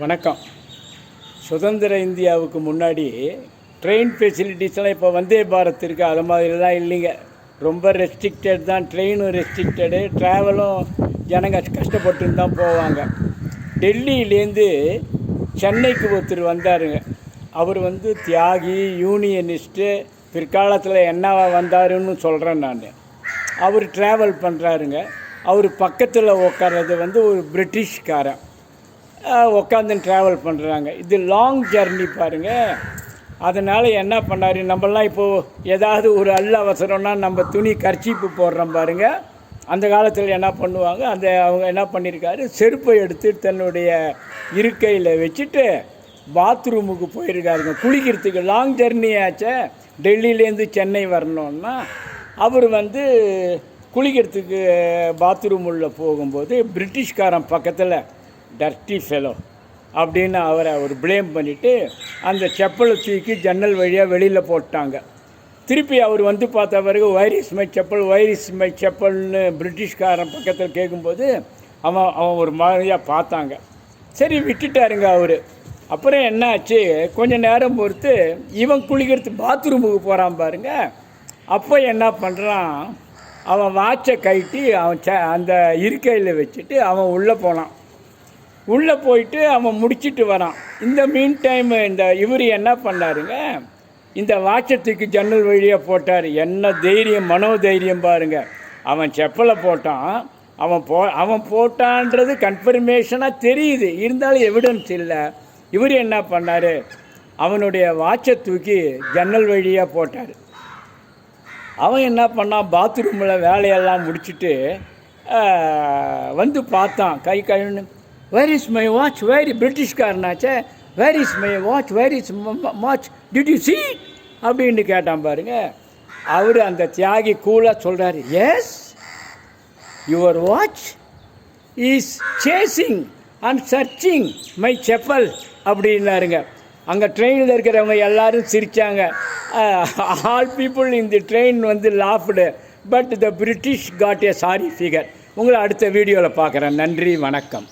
வணக்கம். சுதந்திர இந்தியாவுக்கு முன்னாடி ட்ரெயின் ஃபெசிலிட்டிஸ்லாம் இப்போ வந்தே பாரத் இருக்குது அது மாதிரிலாம் இல்லைங்க. ரொம்ப ரெஸ்ட்ரிக்டட் தான். ட்ரெயினும் ரெஸ்ட்ரிக்டடு ட்ராவலும் ஜனங்க கஷ்டப்பட்டு தான் போவாங்க. டெல்லியிலேருந்து சென்னைக்கு ஒருத்தர் வந்தாருங்க. அவர் வந்து தியாகி யூனியனிஸ்ட்டு பிற்காலத்தில் என்னவா வந்தாருன்னு சொல்கிறேன் நான். அவர் ட்ராவல் பண்ணுறாருங்க அவர் பக்கத்தில் உட்கார்றது வந்து ஒரு பிரிட்டிஷ்காரன். உட்காந்து ட்ராவல் பண்ணுறாங்க இது லாங் ஜர்னி பாருங்கள் அதனால் என்ன பண்ணார்? நம்மலாம் இப்போது ஏதாவது ஒரு அல்ல அவசரம்னா நம்ம துணி கர்ச்சிப்பு போடுறோம் பாருங்கள் அந்த காலத்தில் என்ன பண்ணுவாங்க? அந்த அவங்க என்ன பண்ணியிருக்காரு செருப்பை எடுத்து தன்னுடைய இருக்கையில் வச்சுட்டு பாத்ரூமுக்கு போயிருக்காருங்க. குளிக்கிறதுக்கு லாங் ஜர்னி ஆச்சே. டெல்லியிலேருந்து சென்னை வரணுன்னா அவர் வந்து குளிக்கிறதுக்கு பாத்ரூம் உள்ளே போகும்போது பிரிட்டிஷ்காரன் பக்கத்தில் டர்ட்டி ஃபெலோ அப்படின்னு அவரை அவர் பிளேம் பண்ணிவிட்டு அந்த செப்பலை தூக்கி ஜன்னல் வழியாக வெளியில் போட்டாங்க. திருப்பி அவர் வந்து பார்த்த பிறகு where's my chappal where's my செப்பல்னு பிரிட்டிஷ்காரன் பக்கத்தில் கேட்கும்போது அவன் அவன் ஒரு மாதிரியாக பார்த்தாங்க. சரி விட்டுட்டாருங்க அவர். அப்புறம் என்ன ஆச்சு கொஞ்ச நேரம் பொறுத்து இவன் குளிக்கிறது பாத்ரூமுக்கு போகிறான் பாருங்க. அப்போ என்ன பண்ணுறான் அவன் வாட்சை கழட்டி அவன் ச அந்த இருக்கையில் வச்சுட்டு அவன் உள்ளே போனான். உள்ளே போயிட்டு அவன் முடிச்சிட்டு வரான். இந்த மீன் டைம் இந்த இவர் என்ன பண்ணாருங்க? இந்த வாட்சத்துக்கு ஜன்னல் வழியாக போட்டார். என்ன தைரியம் மனோதைரியம் பாருங்க. அவன் செப்பலை போட்டான். அவன் போ அவன் போட்டான்றது கன்ஃபர்மேஷனாக தெரியுது. இருந்தாலும் எவிடன்ஸ் இல்லை. இவர் என்ன பண்ணார்? அவனுடைய வாட்சை தூக்கி ஜன்னல் வழியாக போட்டார். அவன் என்ன பண்ணான்? பாத்ரூமில் வேலையெல்லாம் முடிச்சுட்டு வந்து பார்த்தான். கை கழுன்னு where is my watch where பிரிட்டிஷ்காரனாச்சே where is my watch where is watch did you see அப்படின்னு கேட்டான் பாருங்க. அவர் அந்த தியாகி கூலாக சொல்கிறாரு yes your watch is chasing and searching my chappal அப்படின்னாருங்க. அங்கே ட்ரெயினில் இருக்கிறவங்க எல்லாரும் சிரித்தாங்க all people in the train வந்து laughed but the British got a sorry figure உங்களை அடுத்த வீடியோவில் பார்க்குறேன். நன்றி வணக்கம்.